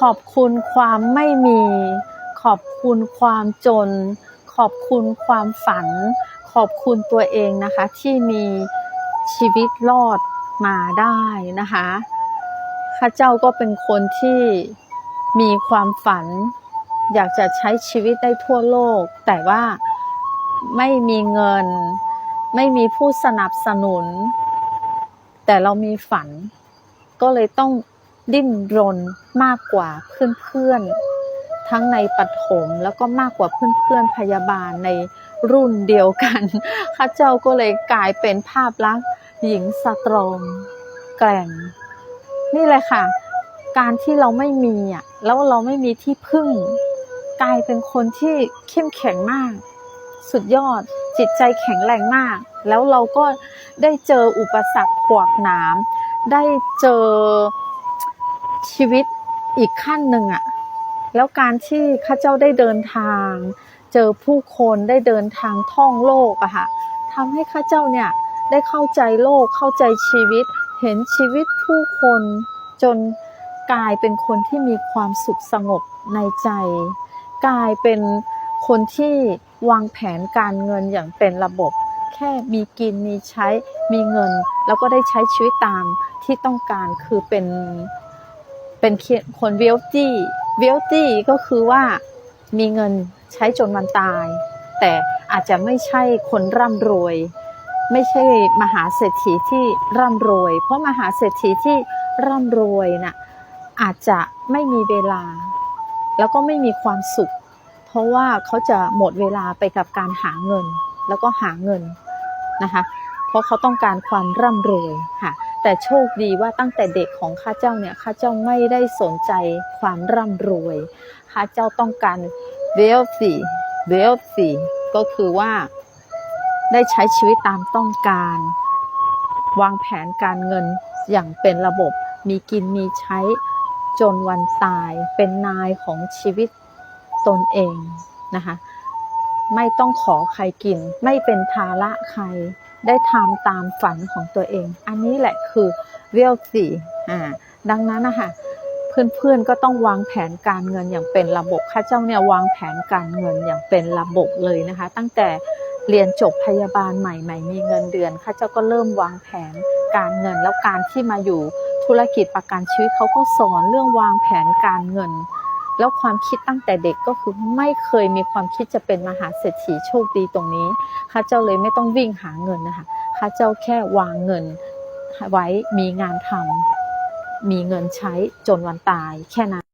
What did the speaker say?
ขอบคุณความไม่มี ขอบคุณความจน ขอบคุณความฝัน ขอบคุณตัวเองนะคะ ที่มีชีวิตรอดมาได้นะคะข้าเจ้าก็เป็นคนที่มีความฝัน อยากจะใช้ชีวิตได้ทั่วโลก แต่ว่าไม่มีเงิน ไม่มีผู้สนับสนุน แต่เรามีฝันก็เลยต้อง ดิ้นรนมากกว่าเพื่อนๆ ทั้งในปฐมแล้วก็มากกว่าเพื่อนๆพยาบาลในรุ่นเดียวกันข้าเจ้าก็เลยกลายเป็นภาพลักษณ์หญิงสตรองแกร่ง นี่แหละค่ะ การที่เราไม่มีอะแล้วเราไม่มีที่พึ่ง กลายเป็นคนที่เข้มแข็งมาก สุดยอดจิตใจแข็งแรงมาก แล้วเราก็ได้เจออุปสรรคขวากหนามได้เจอ ชีวิตอีกขั้นหนึ่งอะแล้วการที่ข้าเจ้าได้เดินทาง เจอผู้คนได้เดินทางท่องโลกอะค่ะทำให้ข้าเจ้าเนี่ยได้เข้าใจโลกเข้าใจชีวิต เห็นชีวิตผู้คนจนกลายเป็นคนที่มีความสุขสงบในใจ กลายเป็นคนที่วางแผนการเงินอย่างเป็นระบบ แค่มีกินมีใช้มีเงิน แล้วก็ได้ใช้ชีวิตตามที่ต้องการคือเป็น เป็นคนเวลตี้เวลตี้ก็คือว่ามีเงินใช้จนวันตาย แต่อาจจะไม่ใช่คนร่ำรวย ไม่ใช่มหาเศรษฐีที่ร่ำรวย เพราะมหาเศรษฐีที่ร่ำรวยน่ะอาจจะไม่มีเวลา แล้วก็ไม่มีความสุข เพราะว่าเขาจะหมดเวลาไปกับการหาเงิน แล้วก็หาเงินนะคะเพราะเขาต้องการความร่ำรวยค่ะ แต่โชคดีว่าตั้งแต่เด็กของข้าเจ้าเนี่ยข้าเจ้าไม่ได้สนใจความร่ำรวยข้าเจ้าต้องการเวลสีเวลสีก็คือว่าได้ใช้ชีวิตตามต้องการ วางแผนการเงินอย่างเป็นระบบ มีกินมีใช้จนวันตายเป็นนายของชีวิตตนเองนะคะ ไม่ต้องขอใครกิน ไม่เป็นภาระใคร ได้ทำตามฝันของตัวเอง อันนี้แหละคือเวลสี่อ่าดังนั้นนะคะเพื่อนๆก็ต้องวางแผนการเงินอย่างเป็นระบบข้าเจ้าเนี่ยวางแผนการเงินอย่างเป็นระบบเลยนะคะ ตั้งแต่เรียนจบพยาบาลใหม่ ๆ มีเงินเดือนข้าเจ้าก็เริ่มวางแผนการเงิน แล้วการที่มาอยู่ธุรกิจประกันชีวิตเขาก็สอนเรื่องวางแผนการเงิน แล้วความคิดตั้งแต่เด็กก็คือไม่เคยมีความคิดจะเป็นมหาเศรษฐีโชคดีตรงนี้ข้าเจ้าเลยไม่ต้องวิ่งหาเงินนะคะข้าเจ้าแค่วางเงินไว้มีงานทำมีเงินใช้จนวันตายแค่นั้น